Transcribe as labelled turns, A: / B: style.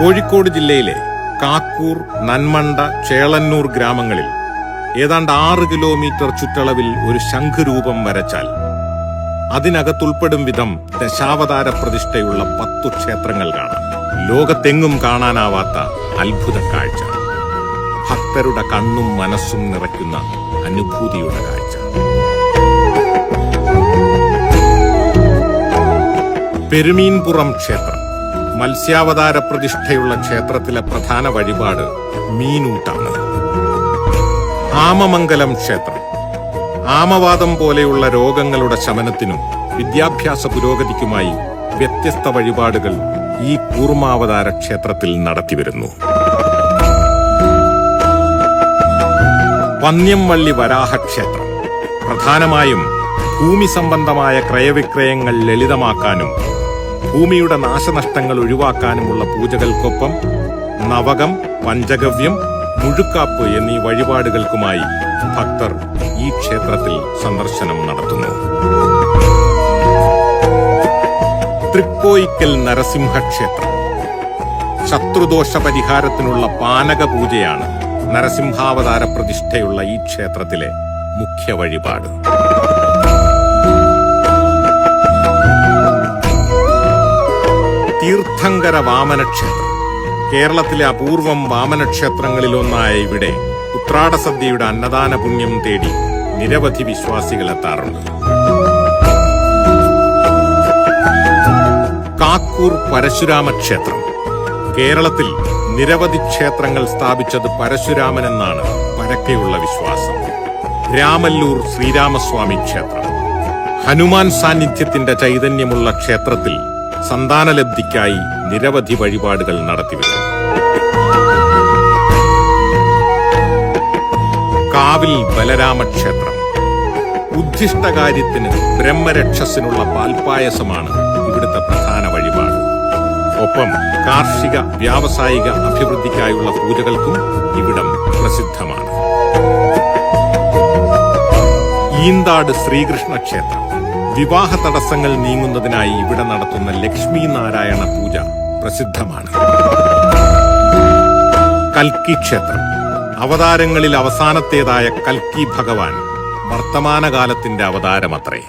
A: കോഴിക്കോട് ജില്ലയിലെ കാക്കൂർ നന്മണ്ട ചേളന്നൂർ ഗ്രാമങ്ങളിൽ ഏതാണ്ട് ആറ് കിലോമീറ്റർ ചുറ്റളവിൽ ഒരു ശംഖുരൂപം വരച്ചാൽ അതിനകത്തുൾപ്പെടും വിധം ദശാവതാര പ്രതിഷ്ഠയുള്ള പത്തു ക്ഷേത്രങ്ങൾ കാണാം. ലോകത്തെങ്ങും കാണാനാവാത്ത അത്ഭുത കാഴ്ച. ഭക്തരുടെ കണ്ണും മനസ്സും നിറയ്ക്കുന്ന അനുഭൂതിയുടെ കാഴ്ച. പെരുമീൻപുറം ക്ഷേത്രം. മത്സ്യാവതാര പ്രതിഷ്ഠയുള്ള ക്ഷേത്രത്തിലെ പ്രധാന വഴിപാട് മീനൂട്ടാണ്. ആമമംഗലം ക്ഷേത്രം. ആമവാദം പോലെയുള്ള രോഗങ്ങളുടെ ശമനത്തിനും വിദ്യാഭ്യാസ പുരോഗതിക്കുമായി വ്യത്യസ്ത വഴിപാടുകൾ ഈ കൂർമാവതാര ക്ഷേത്രത്തിൽ നടത്തിവരുന്നു. പന്ന്യംവള്ളി വരാഹ ക്ഷേത്രം. പ്രധാനമായും ഭൂമി സംബന്ധമായ ക്രയവിക്രയങ്ങൾ ലളിതമാക്കാനും ഭൂമിയുടെ നാശനഷ്ടങ്ങൾ ഒഴിവാക്കാനുമുള്ള പൂജകൾക്കൊപ്പം നവകം പഞ്ചഗവ്യം മുഴുക്കാപ്പ് എന്നീ വഴിപാടുകൾക്കുമായി ഭക്തർ ഈ ക്ഷേത്രത്തിൽ സന്ദർശനം നടത്തുന്നു. തൃക്കോയിക്കൽ നരസിംഹക്ഷേത്രം ശത്രുദോഷ പരിഹാരത്തിനുള്ള പാനക പൂജയാണ് നരസിംഹാവതാര പ്രതിഷ്ഠയുള്ള ഈ ക്ഷേത്രത്തിലെ മുഖ്യ വഴിപാട്. തീർത്ഥങ്കര വാമനക്ഷേത്രം. കേരളത്തിലെ അപൂർവം വാമനക്ഷേത്രങ്ങളിലൊന്നായ ഇവിടെ ഉത്രാടസദ്യയുടെ അന്നദാന പുണ്യം തേടി നിരവധി വിശ്വാസികൾ എത്താറുണ്ട്. കാക്കൂർ പരശുരാമ ക്ഷേത്രം കേരളത്തിൽ നിരവധി ക്ഷേത്രങ്ങൾ സ്ഥാപിച്ചത് പരശുരാമൻ എന്നാണ് പരക്കെയുള്ള വിശ്വാസം. രാമല്ലൂർ ശ്രീരാമസ്വാമി ക്ഷേത്രം. ഹനുമാൻ സാന്നിധ്യത്തിന്റെ ചൈതന്യമുള്ള ക്ഷേത്രത്തിൽ സന്താനലബ്ധിക്കായി നിരവധി വഴിപാടുകൾ നടത്തിവരുന്നു. കാവിൽ ബലരാമ ക്ഷേത്രം ഉദ്ദിഷ്ടകാര്യത്തിന് ബ്രഹ്മരക്ഷസിനുള്ള പാൽപായസമാണ് ഇവിടുത്തെ പ്രധാന വഴിപാട്. ഒപ്പം കാർഷിക വ്യാവസായിക അഭിവൃദ്ധിക്കായുള്ള പൂജകൾക്കും ഇവിടം പ്രസിദ്ധമാണ്. ഈന്താട് ശ്രീകൃഷ്ണ ക്ഷേത്രം വിവാഹ തടസ്സങ്ങൾ നീങ്ങുന്നതിനായി ഇവിടെ നടത്തുന്ന ലക്ഷ്മി നാരായണ പൂജ പ്രസിദ്ധമാണ്. കൽക്കി ക്ഷേത്രം. അവതാരങ്ങളിൽ അവസാനത്തേതായ കൽക്കി ഭഗവാൻ വർത്തമാനകാലത്തിന്റെ അവതാരമത്രേ.